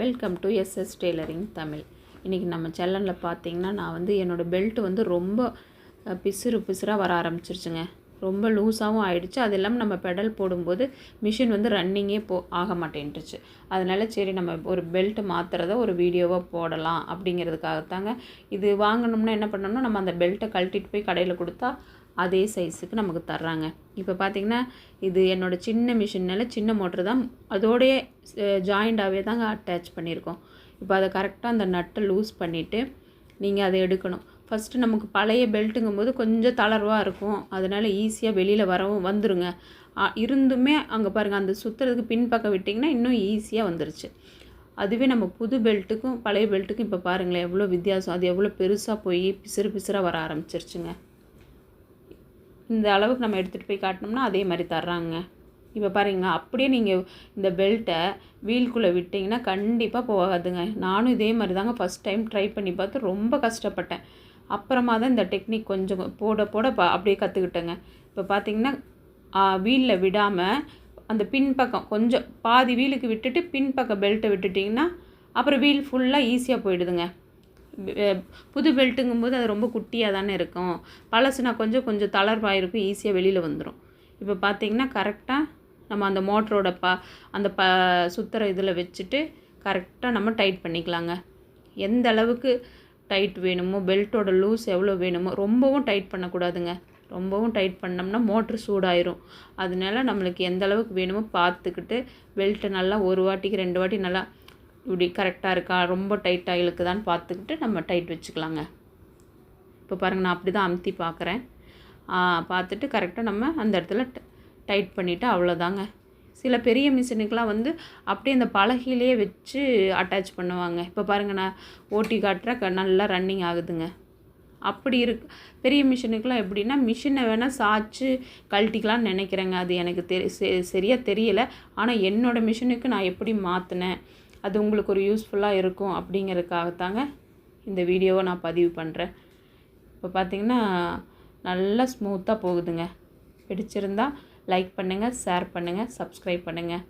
Welcome to SS tailoring Tamil இன்றைக்கி நம்ம சேனலில் பார்த்தீங்கன்னா நான் வந்து என்னோடய பெல்ட் வந்து ரொம்ப பிசுறு பிசுறாக வர ஆரம்பிச்சிருச்சுங்க. ரொம்ப லூஸாகவும் ஆயிடுச்சு. அது இல்லாமல் நம்ம பெடல் போடும்போது மிஷின் வந்து ரன்னிங்கே போ ஆக மாட்டேன்ட்டுச்சு அதனால சரி நம்ம ஒரு பெல்ட் மாற்றுறத ஒரு வீடியோவாக போடலாம் அப்படிங்கிறதுக்காகத்தாங்க. இது வாங்கணும்னா என்ன பண்ணணும்னா நம்ம அந்த பெல்ட்டை கழட்டிட்டு போய் கடையில் கொடுத்தா அதே சைஸுக்கு நமக்கு தர்றாங்க. இப்போ பார்த்தீங்கன்னா இது என்னோட சின்ன மிஷின்னால சின்ன மோட்ரு தான். அதோடைய ஜாயிண்டாகவே தாங்க அட்டாச் பண்ணியிருக்கோம் இப்போ அதை கரெக்டாக அந்த நட்டை லூஸ் பண்ணிவிட்டு நீங்கள் அதை எடுக்கணும். ஃபஸ்ட்டு நமக்கு பழைய பெல்ட்டுங்கும் போது கொஞ்சம் தளர்வாக இருக்கும். அதனால் ஈஸியாக வெளியில் வரவும் வந்துருங்க. இருந்துமே அங்கே பாருங்கள் அந்த சுற்றுறதுக்கு பின்பக்கம் விட்டிங்கன்னா இன்னும் ஈஸியாக வந்துருச்சு. அதுவே நம்ம புது பெல்ட்டுக்கும் பழைய பெல்ட்டுக்கும் இப்போ பாருங்களேன் எவ்வளோ வித்தியாசம். அது எவ்வளோ பெருசாக போய் பிசுறு பிசுறாக வர ஆரம்பிச்சிருச்சுங்க. இந்த அளவுக்கு நம்ம எடுத்துகிட்டு போய் காட்டினோம்னா அதே மாதிரி தர்றாங்க. இப்போ பாருங்க அப்படியே நீங்கள் இந்த பெல்ட்டை வீல்குள்ளே விட்டிங்கன்னா கண்டிப்பாக போகாதுங்க. நானும் இதே மாதிரி தாங்க ஃபஸ்ட் டைம் ட்ரை பண்ணி பார்த்து ரொம்ப கஷ்டப்பட்டேன். அப்புறமா தான் இந்த டெக்னிக் கொஞ்சம் போட போட பா அப்படியே கற்றுக்கிட்டேங்க இப்போ பார்த்தீங்கன்னா வீலில் விடாமல் அந்த பின்பக்கம் கொஞ்சம் பாதி வீலுக்கு விட்டுட்டு பின்பக்கம் பெல்ட்டை விட்டுட்டிங்கன்னா அப்புறம் வீல் ஃபுல்லாக ஈஸியாக போயிடுதுங்க. புது பெல்ட்டுங்கும்போது அது ரொம்ப குட்டியாக தானே இருக்கும். பழசுனா கொஞ்சம் கொஞ்சம் தளர்வாக இருக்கும் ஈஸியாக வெளியில் வந்துடும் இப்போ பார்த்தீங்கன்னா கரெக்டாக நம்ம அந்த மோட்டரோட ப அந்த ப சுத்துற இதில் வச்சுட்டு கரெக்டாக நம்ம டைட் பண்ணிக்கலாங்க. எந்த அளவுக்கு டைட் வேணுமோ பெல்ட்டோட லூஸ் எவ்வளோ வேணுமோ ரொம்பவும் டைட் பண்ணக்கூடாதுங்க. ரொம்பவும் டைட் பண்ணோம்னா மோட்ரு சூடாயிரும். அதனால நம்மளுக்கு எந்த அளவுக்கு வேணுமோ பார்த்துக்கிட்டு பெல்ட்டை நல்லா ஒரு வாட்டிக்கு ரெண்டு வாட்டி நல்லா இப்படி கரெக்டாக இருக்கா? ரொம்ப டைட்டாக இழுக்குதான்னு பார்த்துக்கிட்டு நம்ம டைட் வச்சுக்கலாங்க. இப்போ பாருங்கள் நான் அப்படி தான் அமுத்தி பார்க்குறேன். பார்த்துட்டு கரெக்டாக நம்ம அந்த இடத்துல டைட் பண்ணிவிட்டு அவ்வளோதாங்க சில பெரிய மிஷினுக்கெலாம் வந்து அப்படியே இந்த பலகையிலே வச்சு அட்டாச் பண்ணுவாங்க. இப்போ பாருங்கள் நான் ஓட்டி காட்டுற க- நல்லா ரன்னிங் ஆகுதுங்க. அப்படி இருக்கு. பெரிய மிஷினுக்கெலாம் எப்படின்னா மிஷினை வேணால் சாய்ச்சி கழட்டிக்கலாம்னு நினைக்கிறேங்க. அது எனக்கு தெரி சரியாக தெரியலை. ஆனால் என்னோடய மிஷினுக்கு நான் எப்படி மாற்றினேன் அது உங்களுக்கு ஒரு யூஸ்ஃபுல்லாக இருக்கும் அப்படிங்கிறதுக்காகத்தாங்க இந்த வீடியோவை நான் பதிவு பண்ணுறேன் இப்போ பார்த்தீங்கன்னா நல்லா ஸ்மூத்தாக போகுதுங்க. பிடிச்சிருந்தா லைக் பண்ணுங்கள் ஷேர் பண்ணுங்கள் சப்ஸ்கிரைப் பண்ணுங்கள்